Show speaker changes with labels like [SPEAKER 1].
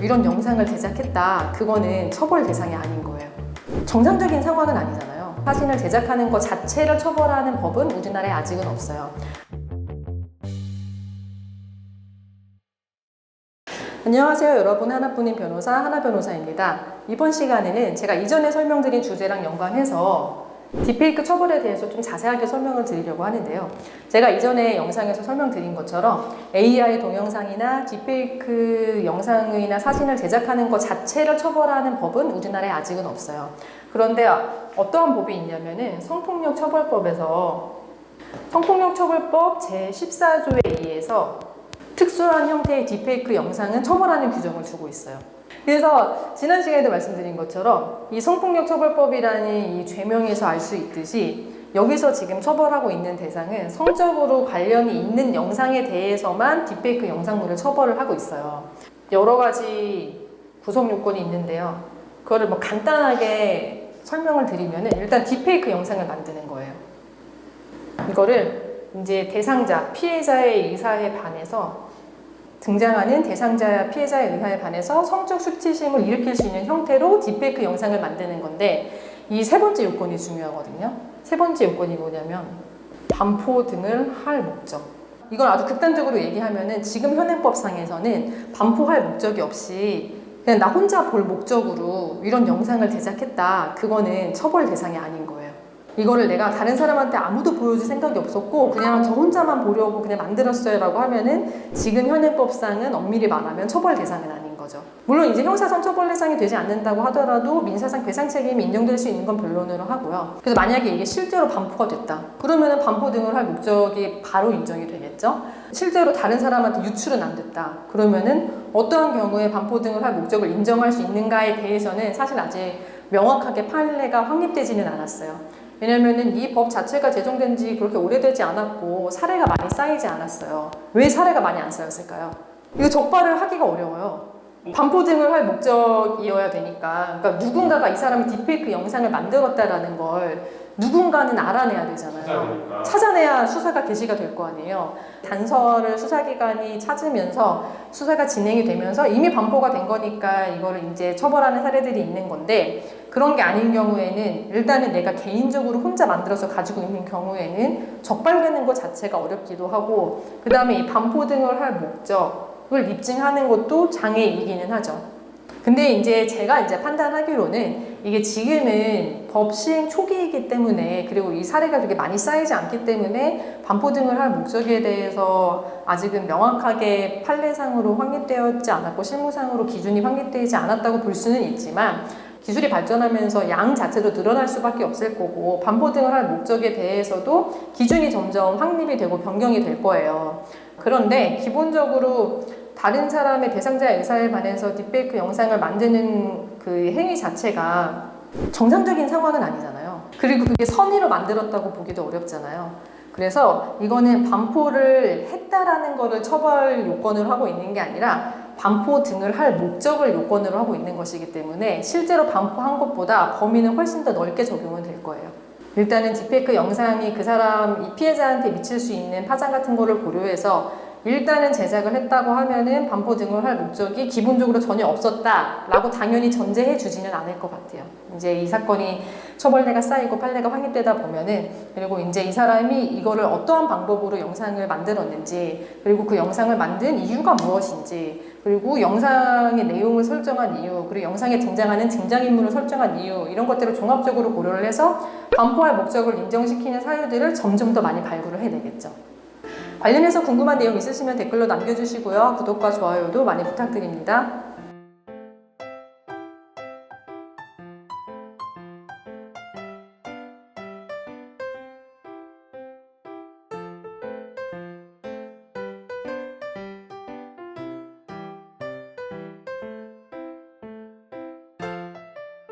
[SPEAKER 1] 이런 영상을 제작했다. 그거는 처벌 대상이 아닌 거예요. 정상적인 상황은 아니잖아요. 사진을 제작하는 것 자체를 처벌하는 법은 우리나라에 아직은 없어요. 안녕하세요 여러분 하나뿐인 변호사 하나 변호사입니다 이번 시간에는 제가 이전에 설명드린 주제랑 연관해서 딥페이크 처벌에 대해서 좀 자세하게 설명을 드리려고 하는데요 제가 이전에 영상에서 설명드린 것처럼 AI 동영상이나 딥페이크 영상이나 사진을 제작하는 것 자체를 처벌하는 법은 우리나라에 아직은 없어요 그런데 어떠한 법이 있냐면은 성폭력 처벌법에서 성폭력 처벌법 제14조에 의해서 특수한 형태의 딥페이크 영상은 처벌하는 규정을 두고 있어요. 그래서 지난 시간에도 말씀드린 것처럼 이 성폭력 처벌법이라는 이 죄명에서 알 수 있듯이 여기서 지금 처벌하고 있는 대상은 성적으로 관련이 있는 영상에 대해서만 딥페이크 영상물을 처벌을 하고 있어요. 여러 가지 구성 요건이 있는데요. 그거를 뭐 간단하게 설명을 드리면은 일단 딥페이크 영상을 만드는 거예요. 이거를 이제 대상자, 피해자의 의사에 반해서 등장하는 대상자, 피해자의 의사에 반해서 성적 수치심을 일으킬 수 있는 형태로 딥페이크 영상을 만드는 건데 이 세 번째 요건이 중요하거든요. 세 번째 요건이 뭐냐면 반포 등을 할 목적. 이걸 아주 극단적으로 얘기하면은 지금 현행법상에서는 반포할 목적이 없이 그냥 나 혼자 볼 목적으로 이런 영상을 제작했다. 그거는 처벌 대상이 아닌 거예요. 이거를 내가 다른 사람한테 아무도 보여줄 생각이 없었고 그냥 저 혼자만 보려고 그냥 만들었어요라고 하면은 지금 현행법상은 엄밀히 말하면 처벌 대상은 아닌 거죠. 물론 이제 형사상 처벌 대상이 되지 않는다고 하더라도 민사상 배상 책임이 인정될 수 있는 건 변론으로 하고요. 그래서 만약에 이게 실제로 반포가 됐다. 그러면은 반포 등을 할 목적이 바로 인정이 되겠죠. 실제로 다른 사람한테 유출은 안 됐다. 그러면은 어떠한 경우에 반포 등을 할 목적을 인정할 수 있는가에 대해서는 사실 아직 명확하게 판례가 확립되지는 않았어요. 왜냐면은 이 법 자체가 제정된 지 그렇게 오래되지 않았고 사례가 많이 쌓이지 않았어요. 왜 사례가 많이 안 쌓였을까요? 이거 적발을 하기가 어려워요. 반포 등을 할 목적이어야 되니까 그러니까 누군가가 이 사람이 딥페이크 영상을 만들었다라는 걸 누군가는 알아내야 되잖아요.
[SPEAKER 2] 찾아내니까.
[SPEAKER 1] 찾아내야 수사가 개시가 될 거 아니에요. 단서를 수사기관이 찾으면서 수사가 진행이 되면서 이미 반포가 된 거니까 이거를 이제 처벌하는 사례들이 있는 건데 그런 게 아닌 경우에는 일단은 내가 개인적으로 혼자 만들어서 가지고 있는 경우에는 적발되는 것 자체가 어렵기도 하고 그 다음에 이 반포 등을 할 목적을 입증하는 것도 장애이기는 하죠. 근데 이제 제가 이제 판단하기로는 이게 지금은 법 시행 초기이기 때문에 그리고 이 사례가 그렇게 많이 쌓이지 않기 때문에 반포 등을 할 목적에 대해서 아직은 명확하게 판례상으로 확립되었지 않았고 실무상으로 기준이 확립되지 않았다고 볼 수는 있지만 기술이 발전하면서 양 자체도 늘어날 수밖에 없을 거고 반포 등을 할 목적에 대해서도 기준이 점점 확립이 되고 변경이 될 거예요. 그런데 기본적으로 다른 사람의 대상자 의사에 반해서 딥페이크 영상을 만드는 그 행위 자체가 정상적인 상황은 아니잖아요. 그리고 그게 선의로 만들었다고 보기도 어렵잖아요. 그래서 이거는 반포를 했다라는 거를 처벌 요건으로 하고 있는 게 아니라 반포 등을 할 목적을 요건으로 하고 있는 것이기 때문에 실제로 반포한 것보다 범위는 훨씬 더 넓게 적용은 될 거예요. 일단은 딥페이크 영상이 그 사람 이 피해자한테 미칠 수 있는 파장 같은 거를 고려해서 일단은 제작을 했다고 하면은 반포 등을 할 목적이 기본적으로 전혀 없었다라고 당연히 전제해 주지는 않을 것 같아요. 이제 이 사건이 처벌례가 쌓이고 판례가 확립되다 보면은 그리고 이제 이 사람이 이거를 어떠한 방법으로 영상을 만들었는지 그리고 그 영상을 만든 이유가 무엇인지 그리고 영상의 내용을 설정한 이유 그리고 영상에 등장하는 등장인물을 설정한 이유 이런 것들을 종합적으로 고려를 해서 반포할 목적을 인정시키는 사유들을 점점 더 많이 발굴을 해내겠죠. 관련해서 궁금한 내용 있으시면 댓글로 남겨주시고요. 구독과 좋아요도 많이 부탁드립니다.